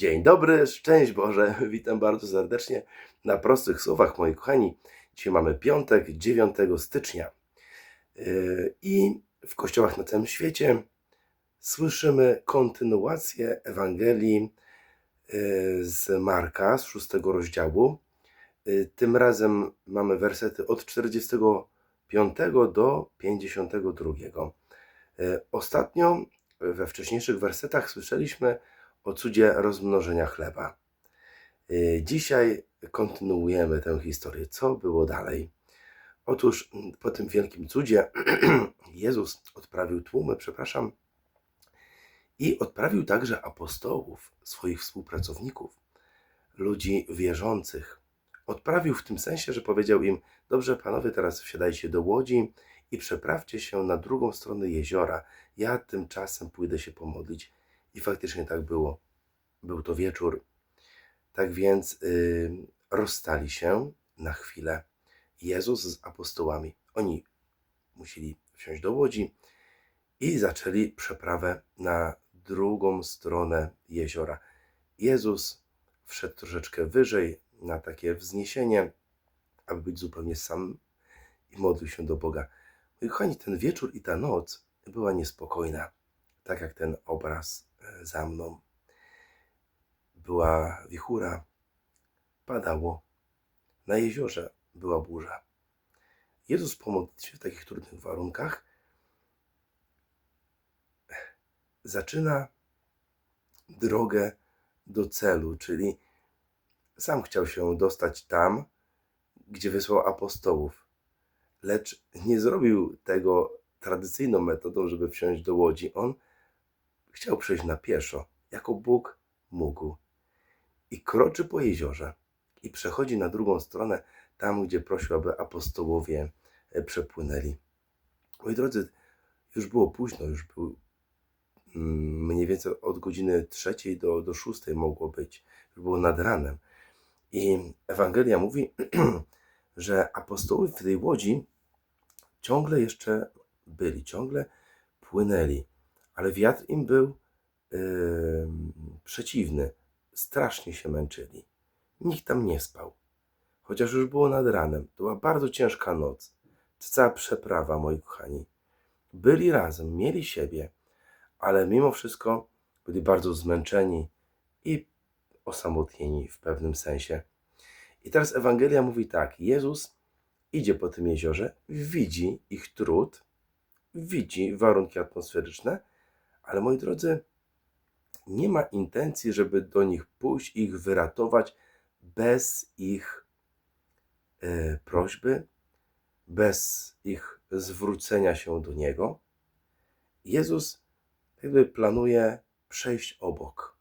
Dzień dobry, szczęść Boże, witam bardzo serdecznie na prostych słowach, moi kochani. Dzisiaj mamy piątek, 9 stycznia Yy, i w kościołach na całym świecie słyszymy kontynuację Ewangelii yy, z Marka, z szóstego rozdziału. Yy, Tym razem mamy wersety od 45 do 52. Yy, Ostatnio we wcześniejszych wersetach słyszeliśmy o cudzie rozmnożenia chleba. Yy, Dzisiaj kontynuujemy tę historię. Co było dalej? Otóż mm, po tym wielkim cudzie Jezus odprawił tłumy, przepraszam, i odprawił także apostołów, swoich współpracowników, ludzi wierzących. Odprawił w tym sensie, że powiedział im: Dobrze, panowie, teraz wsiadajcie do łodzi i przeprawcie się na drugą stronę jeziora. Ja tymczasem pójdę się pomodlić. I faktycznie tak było. Był to wieczór. Tak więc yy, rozstali się na chwilę Jezus z apostołami. Oni musieli wsiąść do łodzi i zaczęli przeprawę na drugą stronę jeziora. Jezus wszedł troszeczkę wyżej na takie wzniesienie, aby być zupełnie sam i modlił się do Boga. Moi kochani, ten wieczór i ta noc była niespokojna, tak jak ten obraz za mną. Była wichura, padało. Na jeziorze była burza. Jezus po modlitwie w takich trudnych warunkach zaczyna drogę do celu, czyli sam chciał się dostać tam, gdzie wysłał apostołów, lecz nie zrobił tego tradycyjną metodą, żeby wsiąść do łodzi. On chciał przejść na pieszo, jako Bóg mógł. I kroczy po jeziorze i przechodzi na drugą stronę, tam gdzie prosił, aby apostołowie e, przepłynęli. Moi drodzy, już było późno, już był mm, mniej więcej od godziny trzeciej do, do szóstej mogło być, już było nad ranem. I Ewangelia mówi, że apostołowie w tej łodzi ciągle jeszcze byli, ciągle płynęli, ale wiatr im był yy, przeciwny. Strasznie się męczyli. Nikt tam nie spał. Chociaż już było nad ranem. To była bardzo ciężka noc. To cała przeprawa, moi kochani. Byli razem, mieli siebie, ale mimo wszystko byli bardzo zmęczeni i osamotnieni w pewnym sensie. I teraz Ewangelia mówi tak: Jezus idzie po tym jeziorze, widzi ich trud, widzi warunki atmosferyczne, ale moi drodzy, nie ma intencji, żeby do nich pójść, ich wyratować bez ich e, prośby, bez ich zwrócenia się do Niego. Jezus jakby planuje przejść obok.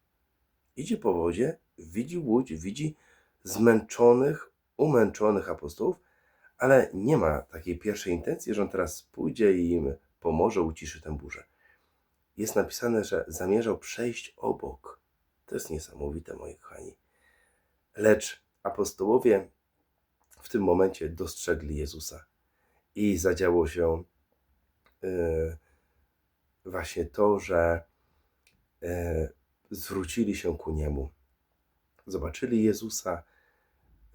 Idzie po wodzie, widzi łódź, widzi zmęczonych, umęczonych apostołów, ale nie ma takiej pierwszej intencji, że on teraz pójdzie i im pomoże, uciszy tę burzę. Jest napisane, że zamierzał przejść obok. To jest niesamowite, moi kochani. Lecz apostołowie w tym momencie dostrzegli Jezusa i zadziało się yy, właśnie to, że yy, zwrócili się ku Niemu. Zobaczyli Jezusa,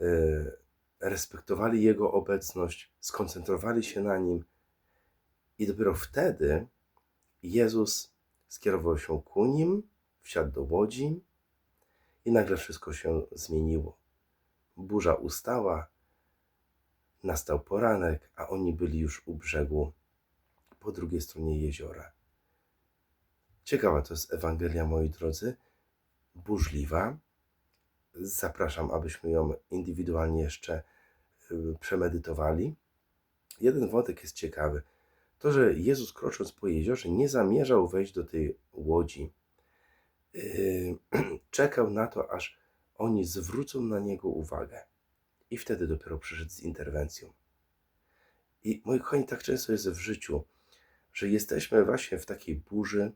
yy, respektowali Jego obecność, skoncentrowali się na Nim i dopiero wtedy Jezus skierował się ku Nim, wsiadł do łodzi i nagle wszystko się zmieniło. Burza ustała, nastał poranek, a oni byli już u brzegu po drugiej stronie jeziora. Ciekawa to jest Ewangelia, moi drodzy, burzliwa. Zapraszam, abyśmy ją indywidualnie jeszcze y, przemedytowali. Jeden wątek jest ciekawy. To, że Jezus krocząc po jeziorze nie zamierzał wejść do tej łodzi. Yy, czekał na to, aż oni zwrócą na niego uwagę. I wtedy dopiero przyszedł z interwencją. I moi kochani, tak często jest w życiu, że jesteśmy właśnie w takiej burzy,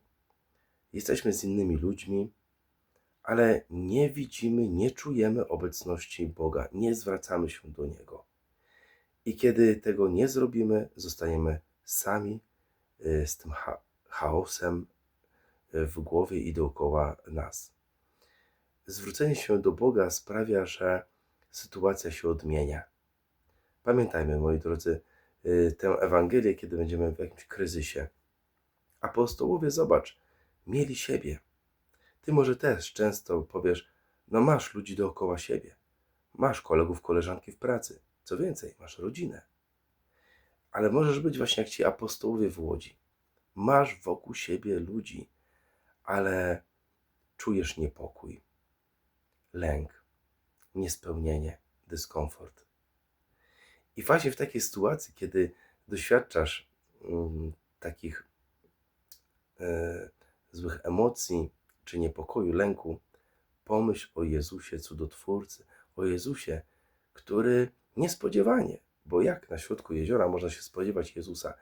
jesteśmy z innymi ludźmi, ale nie widzimy, nie czujemy obecności Boga, nie zwracamy się do Niego. I kiedy tego nie zrobimy, zostaniemy sami y, z tym cha chaosem y, w głowie i dookoła nas. zwrócenie się do Boga sprawia, że sytuacja się odmienia. Pamiętajmy, moi drodzy, y, tę Ewangelię, kiedy będziemy w jakimś kryzysie. Apostołowie, zobacz, mieli siebie. Ty może też często powiesz, no masz ludzi dookoła siebie. Masz kolegów, koleżanki w pracy. Co więcej, masz rodzinę. Ale możesz być właśnie jak ci apostołowie w Łodzi. Masz wokół siebie ludzi, ale czujesz niepokój, lęk, niespełnienie, dyskomfort. I właśnie w takiej sytuacji, kiedy doświadczasz mm, takich e, złych emocji, czy niepokoju, lęku, pomyśl o Jezusie Cudotwórcy, o Jezusie, który niespodziewanie, bo jak na środku jeziora można się spodziewać Jezusa,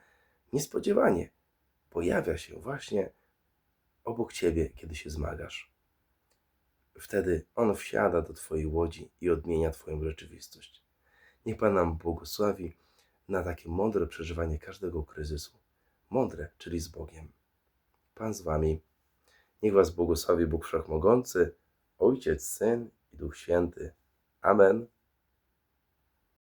niespodziewanie pojawia się właśnie obok ciebie, kiedy się zmagasz. Wtedy On wsiada do Twojej łodzi i odmienia Twoją rzeczywistość. Niech Pan nam błogosławi na takie mądre przeżywanie każdego kryzysu. Mądre, czyli z Bogiem. Pan z Wami. Niech Was błogosławi Bóg Wszechmogący, Ojciec, Syn i Duch Święty. Amen.